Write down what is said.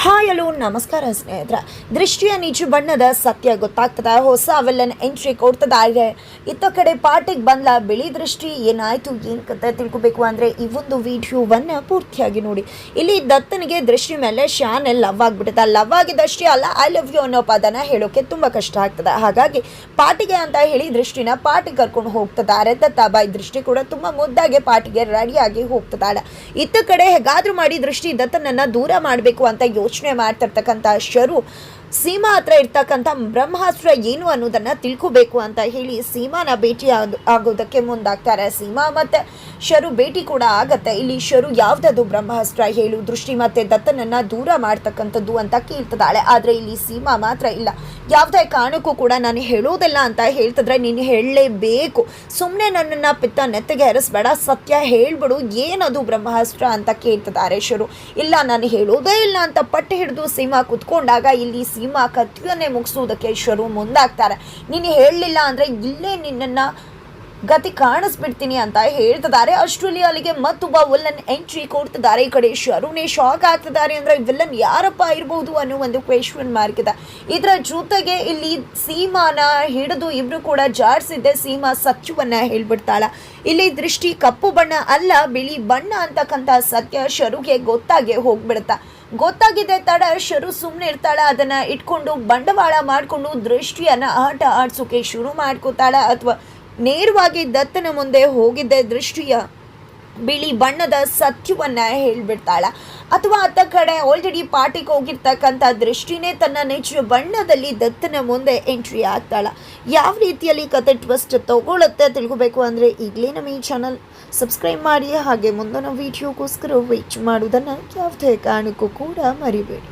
Hi. Hello ನಮಸ್ಕಾರ, ಸ್ನೇಹಿತರ. ದೃಷ್ಟಿಯ ನೀಚು ಬಣ್ಣದ ಸತ್ಯ ಗೊತ್ತಾಗ್ತದ. ಹೊಸ ವಿಲನ್ ಎಂಟ್ರಿ ಕೊಡ್ತದಾಗಿದೆ. ಇತ್ತ ಕಡೆ ಪಾರ್ಟಿಗೆ ಬಂದ ಬಿಳಿ ದೃಷ್ಟಿ. ಏನಾಯ್ತು, ಏನು ಕತೆ ತಿಳ್ಕೊಬೇಕು ಅಂದರೆ ಈ ಒಂದು ವಿಡಿಯೋವನ್ನು ಪೂರ್ತಿಯಾಗಿ ನೋಡಿ. ಇಲ್ಲಿ ದತ್ತನಿಗೆ ದೃಷ್ಟಿ ಮೇಲೆ ಶಾನೆ ಲವ್ ಆಗಿಬಿಟ್ಟದ. ಲವ್ ಆಗಿದ್ದಷ್ಟೇ ಅಲ್ಲ ಐ ಲವ್ ಯು ಅನ್ನೋ ಪದನ ಹೇಳೋಕೆ ತುಂಬ ಕಷ್ಟ ಆಗ್ತದೆ. ಹಾಗಾಗಿ ಪಾರ್ಟಿಗೆ ಅಂತ ಹೇಳಿ ದೃಷ್ಟಿನ ಪಾರ್ಟಿ ಕರ್ಕೊಂಡು ಹೋಗ್ತಿದ್ದಾರೆ. ದತ್ತಾಬಾಯಿ ದೃಷ್ಟಿ ಕೂಡ ತುಂಬ ಮುದ್ದಾಗೆ ಪಾರ್ಟಿಗೆ ರೆಡಿಯಾಗಿ ಹೋಗ್ತದಾಳ ಇತ್ತ ಕಡೆ ಹೇಗಾದ್ರೂ ಮಾಡಿ ದೃಷ್ಟಿ ದತ್ತನನ್ನ ದೂರ ಮಾಡಬೇಕು ಅಂತ ಯೋಚನೆ ಮಾಡ್ತಿರ್ತಕ್ಕಂಥ ಶರು ಸೀಮಾ ಹತ್ರ ಇರ್ತಕ್ಕಂಥ ಬ್ರಹ್ಮಾಸ್ತ್ರ ಏನು ಅನ್ನೋದನ್ನ ತಿಳ್ಕೋಬೇಕು ಅಂತ ಹೇಳಿ ಸೀಮಾನ ಭೇಟಿ ಆಗೋದಕ್ಕೆ ಮುಂದಾಗ್ತಾರೆ. ಸೀಮಾ ಮತ್ತೆ ಶರು ಭೇಟಿ ಕೂಡ ಆಗತ್ತೆ. ಇಲ್ಲಿ ಶರು ಯಾವ್ದದು ಬ್ರಹ್ಮಾಸ್ತ್ರ ಹೇಳು, ದೃಷ್ಟಿ ಮತ್ತೆ ದತ್ತನನ್ನ ದೂರ ಮಾಡ್ತಕ್ಕಂಥದ್ದು ಅಂತ ಕೇಳ್ತದಾಳೆ ಆದ್ರೆ ಇಲ್ಲಿ ಸೀಮಾ ಮಾತ್ರ ಇಲ್ಲ. ಯಾವುದೇ ಕಾರಣಕ್ಕೂ ಕೂಡ ನಾನು ಹೇಳೋದಿಲ್ಲ ಅಂತ ಹೇಳ್ತಿದ್ರೆ ನೀನು ಹೇಳಲೇಬೇಕು. ಸುಮ್ಮನೆ ನನ್ನನ್ನು ಪಿತ್ತ ನೆತ್ತಿಗೆ ಹರಿಸ್ಬೇಡ. ಸತ್ಯ ಹೇಳ್ಬಿಡು. ಏನದು ಬ್ರಹ್ಮಾಸ್ತ್ರ ಅಂತ ಕೇಳ್ತಿದ್ದಾರೆ ಶರು. ಇಲ್ಲ, ನಾನು ಹೇಳೋದೇ ಇಲ್ಲ ಅಂತ ಪಟ್ಟು ಹಿಡಿದು ಸೀಮಾ ಕುತ್ಕೊಂಡಾಗ ಇಲ್ಲಿ ಸೀಮಾ ಕತ್ತಿಯನ್ನೇ ಮುಗಿಸುವುದಕ್ಕೆ ಶರು ಮುಂದಾಗ್ತಾರೆ. ನೀನು ಹೇಳಲಿಲ್ಲ ಅಂದರೆ ಇಲ್ಲೇ ನಿನ್ನನ್ನು ಗತಿ ಕಾಣಿಸ್ಬಿಡ್ತೀನಿ ಅಂತ ಹೇಳ್ತಿದ್ದಾರೆ. ಅಷ್ಟರಲ್ಲಿ ಅಲ್ಲಿಗೆ ಮತ್ತೊಬ್ಬ ವಿಲ್ಲನ್ ಎಂಟ್ರಿ ಕೊಡ್ತಿದ್ದಾರೆ. ಈ ಕಡೆ ಶರುನೇ ಶಾಕ್ ಆಗ್ತಿದ್ದಾರೆ ಅಂದ್ರೆ ವಿಲ್ಲನ್ ಯಾರಪ್ಪ ಇರ್ಬೋದು ಅನ್ನೋ ಒಂದು ಕ್ವೆಶನ್ ಮಾರ್ಕ್ ಇದೆ. ಇದರ ಜೊತೆಗೆ ಇಲ್ಲಿ ಸೀಮಾನ ಹಿಡಿದು ಇಬ್ರು ಕೂಡ ಜಾರಿಸಿದ್ದೆ ಸೀಮಾ ಸತ್ಯವನ್ನು ಹೇಳ್ಬಿಡ್ತಾಳೆ. ಇಲ್ಲಿ ದೃಷ್ಟಿ ಕಪ್ಪು ಬಣ್ಣ ಅಲ್ಲ, ಬಿಳಿ ಬಣ್ಣ ಅಂತಕ್ಕಂಥ ಸತ್ಯ ಶರುಗೆ ಗೊತ್ತಾಗೆ ಹೋಗ್ಬಿಡುತ್ತಾ. ಗೊತ್ತಾಗಿದೆ ತಡ, ಶರು ಸುಮ್ಮನೆ ಇರ್ತಾಳ. ಅದನ್ನ ಇಟ್ಕೊಂಡು ಬಂಡವಾಳ ಮಾಡಿಕೊಂಡು ದೃಷ್ಟಿಯನ್ನ ಆಟ ಆಡ್ಸೋಕೆ ಶುರು ಮಾಡ್ಕೋತಾಳ. ಅಥವಾ ನೇರವಾಗಿ ದತ್ತನ ಮುಂದೆ ಹೋಗಿದ್ದೆ ದೃಷ್ಟಿಯ ಬಿಳಿ ಬಣ್ಣದ ಸತ್ಯವನ್ನ ಹೇಳ್ಬಿಡ್ತಾಳ. ಅಥವಾ ಅತ್ತ ಕಡೆ ಆಲ್ರೆಡಿ ಪಾರ್ಟಿಗೆ ಹೋಗಿರ್ತಕ್ಕಂಥ ದೃಷ್ಟಿನೇ ತನ್ನ ನಿಜ ಬಣ್ಣದಲ್ಲಿ ದತ್ತನ ಮುಂದೆ ಎಂಟ್ರಿ ಆಗ್ತಾಳ ಯಾವ ರೀತಿಯಲ್ಲಿ ಕತೆ ಟ್ವಿಸ್ಟ್ ತಗೊಳುತ್ತೆ ತಿಳ್ಕೊಬೇಕು ಅಂದರೆ ಈಗಲೇ ನಮ್ಮ ಈ ಚಾನಲ್ ಸಬ್ಸ್ಕ್ರೈಬ್ ಮಾಡಿ ಹಾಗೆ ಮುಂದಿನ ವಿಡಿಯೋಗೋಸ್ಕರ ವೇಟ್ ಮಾಡುವುದನ್ನು ಯಾವುದೇ ಕಾರಣಕ್ಕೂ ಕೂಡ ಮರಿಬೇಡಿ.